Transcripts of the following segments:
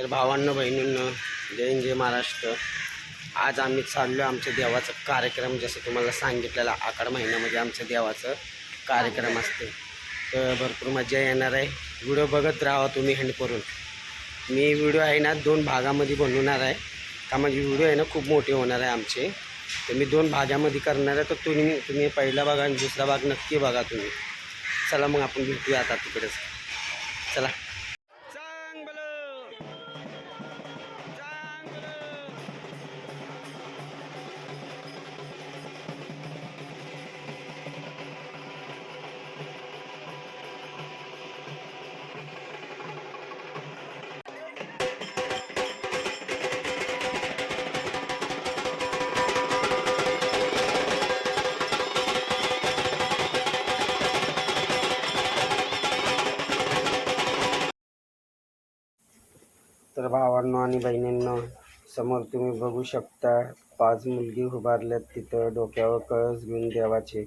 तर भावांना बहिणींना जय जय महाराष्ट्र. आज आम्ही चाललो आमच्या देवाचं कार्यक्रम जसं तुम्हाला सांगितलेला आकड महिन्यामध्ये आमच्या देवाचं कार्यक्रम असते. तर भरपूर मजा येणार आहे. व्हिडिओ बघत राहा तुम्ही हँड करून. मी व्हिडिओ आहे ना दोन भागामध्ये बनवणार आहे. का माझी व्हिडिओ आहे ना खूप मोठे होणार आहे आमचे. तर मी दोन भागामध्ये करणार आहे. तर तुम्ही तुम्ही पहिला भाग आणि दुसरा भाग नक्की बघा तुम्ही. चला मग आपण भेटूया आता तिकडेच. चला. तर भावांनो आणि बहिणींनो समोर तुम्ही बघू शकता पाच मुलगी उभारल्यात तिथं डोक्यावर कळस घेऊन देवाचे.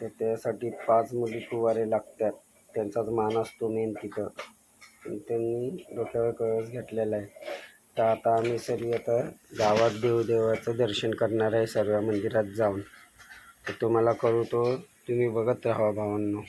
तर त्यासाठी पाच मुली फुवारे लागतात. त्यांचाच मान असतो मेन तिथं. त्यांनी डोक्यावर कळस घेतलेला आहे. तर आता आम्ही सर्व आता गावात देवदेवाचं दर्शन करणार आहे सर्व मंदिरात जाऊन. तर तुम्हाला करू तो तुम्ही बघत राहा भावांनो.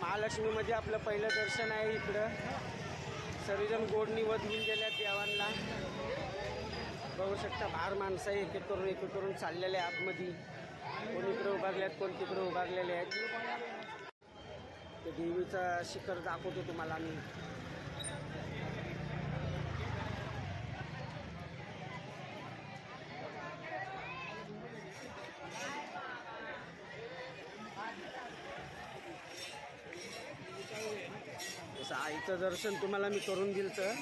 महालक्ष्मीमध्ये आपलं पहिलं दर्शन आहे इकडं. सर्वजण गोड निवत घेऊन गेल्या देवांना. बघू शकता बाहेर माणसं एक एक करून एक एक करून चाललेले आतमध्ये. कोण इकडे उभारले आहेत कोण तिकडे उभारलेले आहेत. ते देवीचा शिखर दाखवतो तुम्हाला मी आईचं दर्शन तुम्हाला मी करून दिलं तर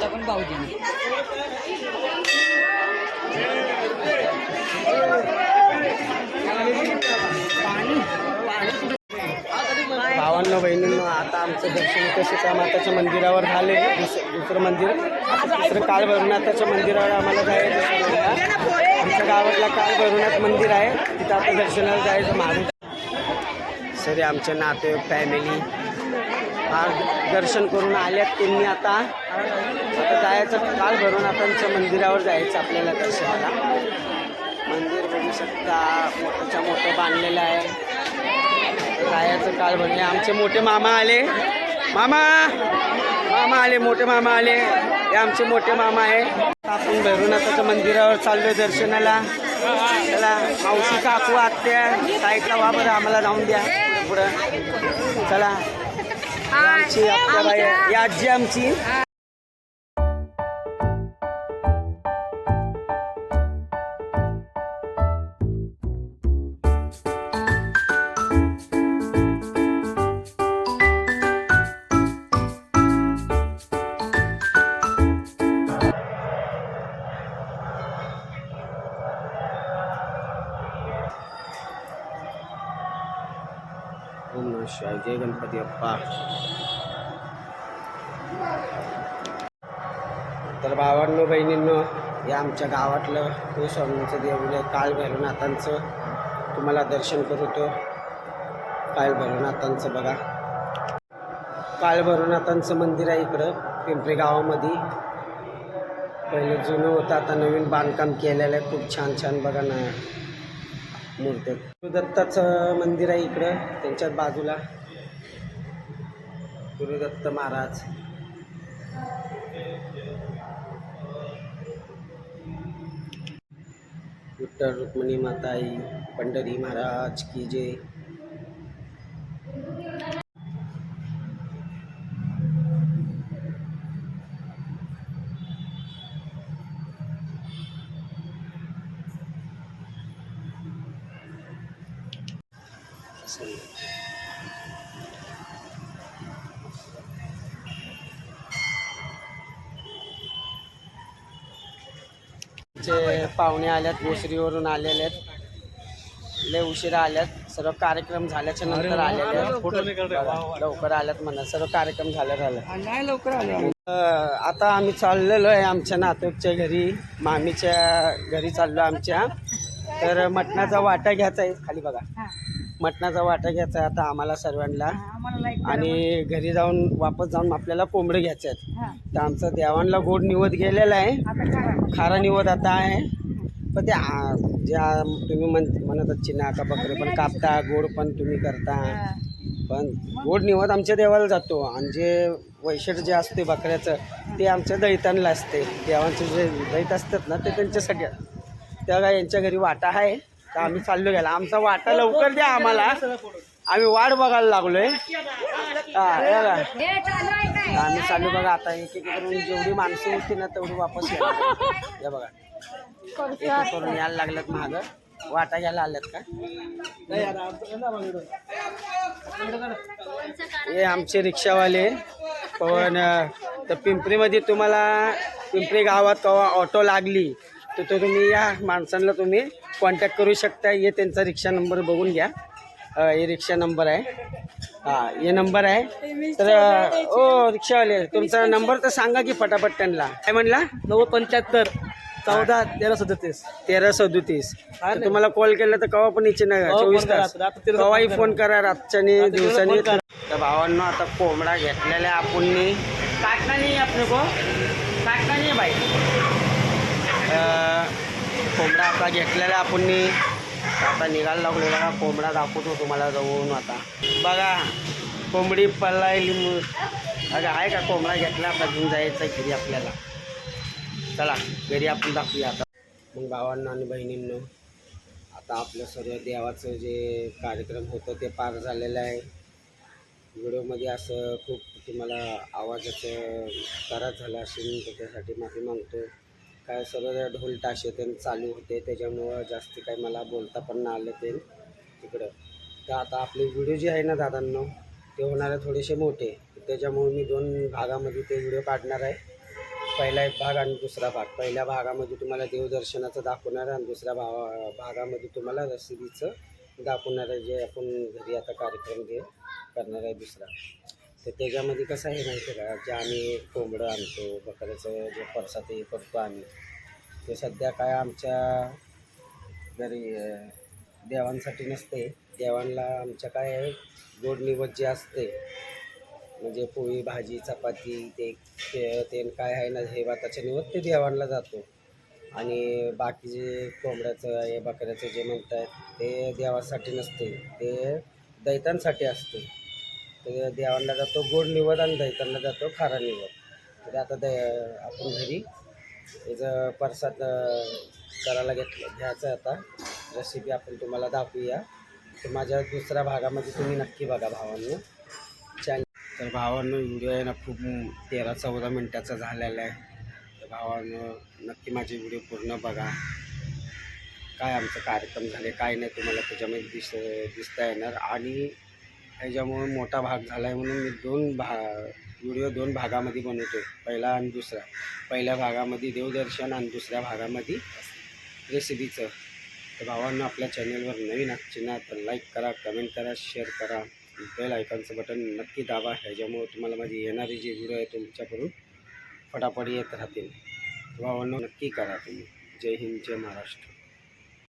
त्याला पण भाऊजी भावांनो बहिणींनो आता आमचं दर्शन इथं माताच्या मंदिरावर झाले दुसरं मंदिर. दुसरं काळ भैरवनाथाच्या मंदिरावर आम्हाला जायचं आमच्या गावातला काळ भैरवनाथ मंदिर आहे. तिथं आता दर्शनाला जायचं मारून सरी आमचे नाते फॅमिली. आज दर्शन करून आल्यात त्यांनी आता. आता जायचं काल भैरवनाथांच्या मंदिरावर जायचं आपल्याला दर्शनाला. मंदिर बघू शकता मोठंच्या मोठं बांधलेलं आहे. जायचं काल भरले आमचे मोठे मामा आले. मामा! मामा आले मोठे मामा आले. हे आमचे मोठे मामा आहे. आपण भैरवनाथाच्या मंदिरावर चाललोय दर्शनाला. चला मावशी काकू आत्या. साईडला वा बरं आम्हाला जाऊन द्या. पुढं. चला. आमची आत्या आजी आमची. ओम नम शिवाय जय गणपती अप्पा तर भावांनो बहिणींनो या आमच्या गावातलं कुलस्वामींचं देऊळ आहे काल भैरवनाथांचं तुम्हाला दर्शन करतो काल भैरवनाथांचं बघा. काल भैरवनाथांचं मंदिर आहे इकडं पिंपरी गावामध्ये. पहिले जुनं होतं आता नवीन बांधकाम केलेलं आहे. खूप छान छान बघा ना. मूर्ती. गुरुदत्ताचं मंदिर आहे इकडं त्यांच्याच बाजूला. गुरुदत्त महाराज. विठ्ठल रुक्मिणी माताई पंढरी महाराज की जय. चे पाहुणे आल्यात भोसरीवरून आलेले आहेत. लय उशिरा आल्यात. सर्व कार्यक्रम झाल्याच्यानंतर आलेले आहेत. लवकर आल्यात म्हणा. सर्व कार्यक्रम झाल्या झालं. नाही लवकर आलो. आता आम्ही चाललेलो आहे आमच्या नातवच्या घरी. मामीच्या घरी चाललो आमच्या. तर मटणाचा वाटा घ्यायचा आहे. खाली बघा. मटणाचा वाटा घ्यायचा आता आम्हाला सर्वांना. आणि घरी जाऊन वापस जाऊन आपल्याला कोंबडे घ्यायचे आहेत. तर आमचं देवांना गोड निवद गेलेला आहे. खारा निवद आता आहे. पण ते आ- जे आ- तुम्ही म्हण म्हणत चिना का बकरे पण कापता गोड पण तुम्ही करता. पण गोड निवद आमच्या देवाला जातो. आणि जे वैशिट जे असते बकऱ्याचं ते आमच्या दैतांना असते. देवांचे जे दैत असतात ना ते त्यांच्यासाठी आहे. तेव्हा यांच्या घरी वाटा आहे. तर आम्ही चाललो गेला आमचा वाटा लवकर द्या आम्हाला. आम्ही वाट बघायला लागलोय. आम्ही चालू बघा आता. एक एक करून जेवढी माणसं होती ना तेवढी वापस हे बघा. एक एक करून यायला लागल्यात महाग वाटा घ्यायला आल्यात का? हे आमचे रिक्षावाले. पण तर पिंपरीमध्ये तुम्हाला पिंपरी गावात कवा ऑटो लागली तर तो तुम्ही या माणसांना तुम्ही कॉन्टॅक्ट करू शकता हे त्यांचा रिक्षा नंबर बघून घ्या. हे रिक्षा नंबर आहे. हां हे नंबर आहे. तर ओ रिक्षावाले तुमचा नंबर तर सांगा की फटाफट त्यांना. काय म्हणला? नव्वद पंच्याहत्तर चौदा तेरा सदतीस. तेरा सदोतीस. तुम्हाला कॉल केला तर केव्हा पण इच्छा नाही. चोवीस तास. केव्हाही फोन करा. रातच्यानी दिवसानी. तर भावांनो आता कोंबडा घेतलेला आहे आपण काटना नाही आपण को काटना नाही बाई. कोंबडा आता घेतलेला आहे आपण आता निघायला लागलो बघा कोंबडा दाखवतो तुम्हाला जाऊन आता. बघा कोंबडी पळायली अगं आहे का कोंबडा घेतला? आता घेऊन जायचं घरी आपल्याला. चला घरी आपण दाखवूया आता. मग भावांना आणि बहिणींनो आता आपलं सर्व देवाचं जे कार्यक्रम होतं ते पार झालेलं आहे. व्हिडिओमध्ये असं खूप तुम्हाला आवाजाचं त्रास झाला असेल त्याच्यासाठी माफी मागतो. काय सगळं ढोल ताशे ते चालू होते त्याच्यामुळं जास्ती काही मला बोलता पण नाही आलं ते तिकडं. तर आता आपले व्हिडिओ जे आहे ना दादांना ते होणार आहे थोडेसे मोठे. त्याच्यामुळे मी दोन भागामध्ये ते व्हिडिओ काढणार आहे. पहिला एक भाग आणि दुसरा भाग. पहिल्या भागामध्ये तुम्हाला देवदर्शनाचं दाखवणार आहे आणि दुसऱ्या भावा भागामध्ये तुम्हाला रसिदीचं दाखवणार आहे जे आपण घरी आता कार्यक्रम जे करणार आहे दुसरा. तर त्याच्यामध्ये कसं आहे माहिती आहे का? जे आम्ही कोंबडं आणतो बकऱ्याचं जे परसात हे करतो आम्ही ते सध्या काय आमच्या घरी देवांसाठी नसते. देवांना आमच्या काय आहे गोड निवड जे असते म्हणजे पोळी भाजी चपाती ते ते ते काय आहे ना हे भाताच्या निवड ते देवांना जातो. आणि बाकी जे कोंबड्याचं हे बकऱ्याचं जे म्हणत आहेत ते देवासाठी नसते ते दैतांसाठी असते. तर देवांना जातो गोड निवड आणि दैतांना जातो खारा निवड. तर आता दै आपण घरी त्याचं प्रसाद करायला घेतलं. घ्यायचं आहे आता. रेसिपी आपण तुम्हाला दाखवूया. तर माझ्या दुसऱ्या भागामध्ये तुम्ही नक्की बघा भावांनो. चॅन तर भावांनो व्हिडिओ आहे ना खूप तेरा चौदा मिनटाचा झालेला आहे. तर भावांनो नक्की माझे व्हिडिओ पूर्ण बघा. काय आमचं कार्यक्रम झाले काय नाही तुम्हाला त्याच्यामध्ये दिस दिसता येणार. आणि ह्याच्यामुळे मोठा भाग झाला आहे म्हणून मी दोन भा व्हिडिओ दोन भागामध्ये बनवतो पहिला आणि दुसरा. पहिल्या भागामध्ये देवदर्शन आणि दुसऱ्या भागामध्ये रेसिपीचं. तर भावांना आपल्या चॅनलवर नवीन असचे ना तर लाईक करा कमेंट करा शेअर करा. बेल आयकॉनचं बटन नक्की दाबा. ह्याच्यामुळे तुम्हाला माझी येणारी जे व्हिडिओ आहे तुमच्याकडून फटाफट येत राहतील. भावांना नक्की करा तुम्ही. जय हिंद जय महाराष्ट्र.